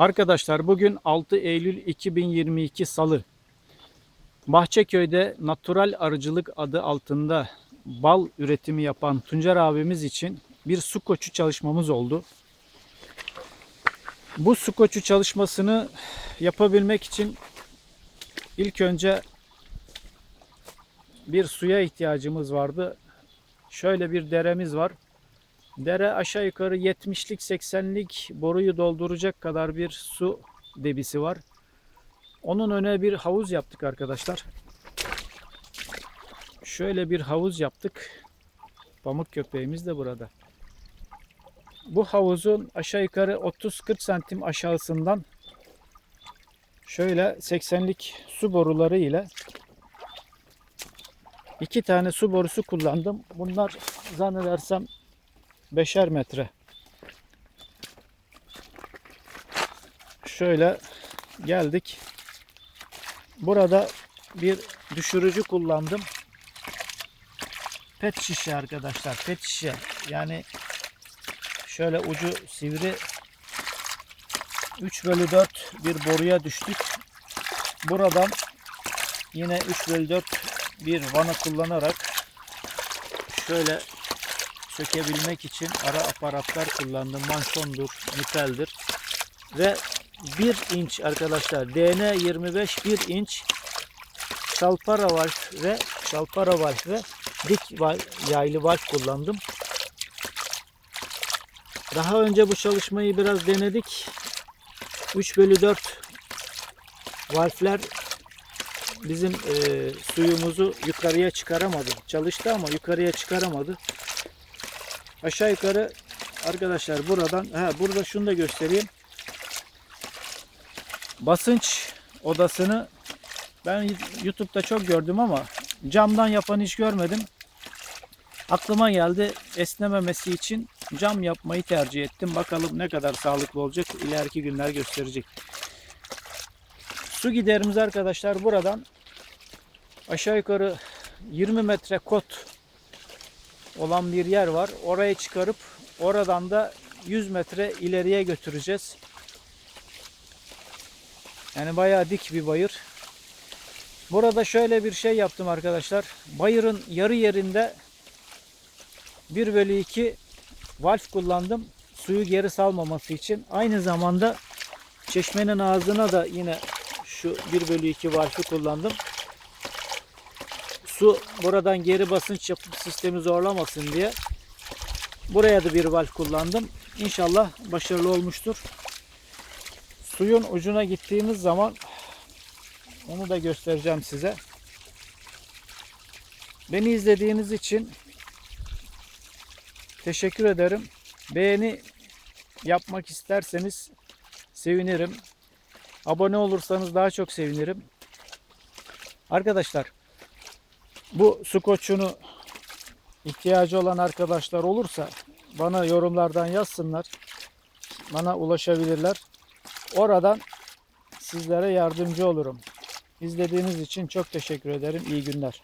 Arkadaşlar bugün 6 Eylül 2022 Salı. Bahçeköy'de natural arıcılık adı altında bal üretimi yapan Tuncer abimiz için bir su koçu çalışmamız oldu. Bu su koçu çalışmasını yapabilmek için ilk önce bir suya ihtiyacımız vardı. Şöyle bir deremiz var. Dere aşağı yukarı 70'lik 80'lik boruyu dolduracak kadar bir su debisi var. Onun öne bir havuz yaptık arkadaşlar. Şöyle bir havuz yaptık. Pamuk köpeğimiz de burada. Bu havuzun aşağı yukarı 30-40 santim aşağısından şöyle 80'lik su boruları ile iki tane su borusu kullandım. Bunlar zannedersem beşer metre. Şöyle geldik. Burada bir düşürücü kullandım. Pet şişe arkadaşlar. Pet şişe. Yani şöyle ucu sivri 3 bölü 4 bir boruya düştük. Buradan yine 3 bölü 4 bir vana kullanarak şöyle sökebilmek için ara aparatlar kullandım. Manşondur, niteldir. Ve 1 inç arkadaşlar DN 25 1 inç şalpara valf ve şalpara valf ve dik yaylı valf kullandım. Daha önce bu çalışmayı biraz denedik. 3 bölü 4 valfler bizim e, suyumuzu yukarıya çıkaramadı. Çalıştı ama yukarıya çıkaramadı. Aşağı yukarı arkadaşlar buradan ha burada şunu da göstereyim. Basınç odasını ben YouTube'da çok gördüm ama camdan yapan hiç görmedim. Aklıma geldi esnememesi için cam yapmayı tercih ettim. Bakalım ne kadar sağlıklı olacak ileriki günler gösterecek. Su giderimiz arkadaşlar buradan aşağı yukarı 20 metre kot olan bir yer var. Oraya çıkarıp oradan da 100 metre ileriye götüreceğiz. Yani bayağı dik bir bayır. Burada şöyle bir şey yaptım arkadaşlar. Bayırın yarı yerinde 1 bölü 2 valf kullandım. Suyu geri salmaması için. Aynı zamanda çeşmenin ağzına da yine şu 1 bölü 2 valfi kullandım. Su buradan geri basınç yapıp sistemi zorlamasın diye. Buraya da bir valf kullandım. İnşallah başarılı olmuştur. Suyun ucuna gittiğimiz zaman onu da göstereceğim size. Beni izlediğiniz için teşekkür ederim. Beğeni yapmak isterseniz sevinirim. Abone olursanız daha çok sevinirim. Arkadaşlar bu su koçunu ihtiyacı olan arkadaşlar olursa bana yorumlardan yazsınlar. Bana ulaşabilirler. Oradan sizlere yardımcı olurum. İzlediğiniz için çok teşekkür ederim. İyi günler.